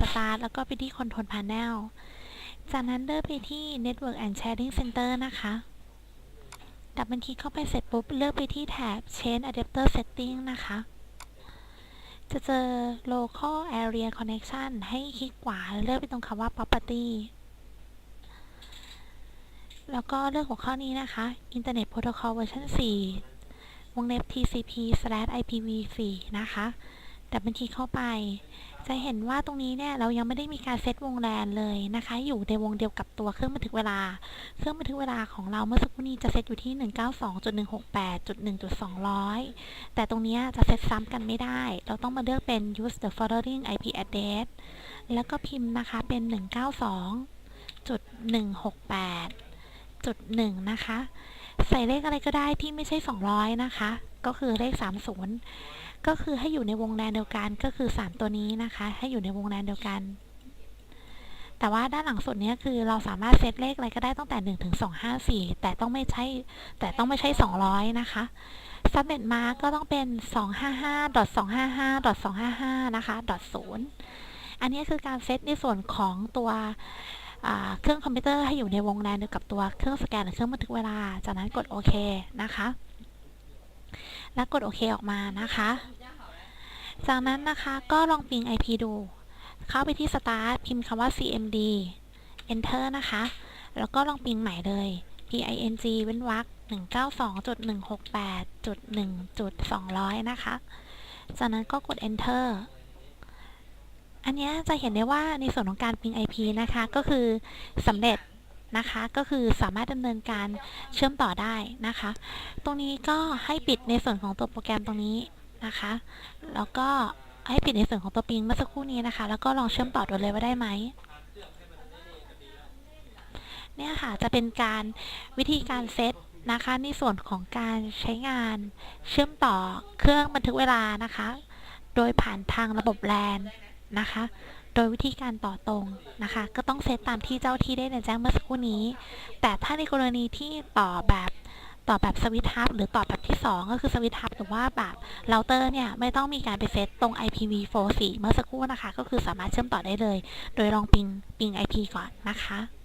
Start แล้วก็ไปที่ Control Panel จากนั้นเลือกไปที่ Network and Sharing Center นะคะดับเบิลคลิกเข้าไปเสร็จปุ๊บ เลือกไปที่แถบ Change Adapter Setting นะคะ จะเจอ Local Area Connection ให้คลิกขวาเลือกไปตรงคำว่า Property แล้วก็เลือกหัวข้อนี้นะคะ Internet Protocol Version 4 วงเล็บ TCP/IPv4 นะคะ ดับบิลคลิกเข้าไป จะเห็นว่าตรงนี้เนี่ยเรายังไม่ได้มีการเซตวงแลนเลยนะคะ อยู่ในวงเดียวกับตัวเครื่องบันทึกเวลา เครื่องบันทึกเวลาของเราเมื่อสักครู่นี้จะเซตอยู่ที่ 192.168.1.200 แต่ตรงนี้จะเซตซ้ำกันไม่ได้ เราต้องมาเลือกเป็น use the following IP address แล้วก็พิมพ์นะคะเป็น 192.168จุดหนึ่งนะคะ ใส่เลขอะไรก็ได้ที่ไม่ใช่ 200 นะคะ ก็คือเลข 30 ก็คือให้อยู่ในวงแดนเดียวกันก็คือ 3 ตัวนี้นะคะ ให้อยู่ในวงแดนเดียวกัน แต่ว่าด้านหลังสุดนี้คือเราสามารถเซตเลขอะไรก็ได้ตั้งแต่1ถึง254 แต่ต้องไม่ใช่แต่ต้องไม่ใช่ 200 นะคะ subnet mark ก็ต้องเป็น 255.255.255 นะคะ 0 อันนี้คือการเซตในส่วนของตัว เครื่องคอมพิวเตอร์ให้อยู่ในวงแดนเดียวกับตัวเครื่องสแกนหรือเครื่องบันทึกเวลา จากนั้นกดโอเคนะคะ แล้วกดโอเคออกมานะคะ จากนั้นนะคะก็ลองปิง IP ดู เข้าไปที่ Start พิมพ์คำว่า CMD Enter นะคะ แล้วก็ลองปิงใหม่เลย PING เว้นวรรค192.168.1.200 นะคะ จากนั้นก็กด Enter อันนี้จะเห็นได้ว่าในส่วนของการปิง IP นะคะ ก็คือสำเร็จนะคะ ก็คือสามารถดำเนินการเชื่อมต่อได้นะคะ ตรงนี้ก็ให้ปิดในส่วนของตัวโปรแกรมตรงนี้นะคะ แล้วก็ให้ปิดในส่วนของตัวปิงเมื่อสักครู่นี้นะคะ แล้วก็ลองเชื่อมต่อดูเลยว่าได้ไหมเนี่ยค่ะ จะเป็นการวิธีการเซตนะคะ ในส่วนของการใช้งานเชื่อมต่อเครื่องบันทึกเวลานะคะ โดยผ่านทางระบบแลน นะคะ โดยวิธีการต่อตรงนะคะ ก็ต้องเซตตามที่เจ้าที่ได้แจ้งเมื่อสักครู่นี้ แต่ถ้าในกรณีที่ต่อแบบต่อแบบสวิตช์ทับหรือต่อแบบที่ 2 ก็คือสวิตช์ทับหรือว่าแบบเราเตอร์เนี่ยไม่ต้องมีการไปเซตตรง IPv4 เมื่อสักครู่นะคะ ก็คือสามารถเชื่อมต่อได้เลย โดยลองปิงปิง IP ก่อนนะคะ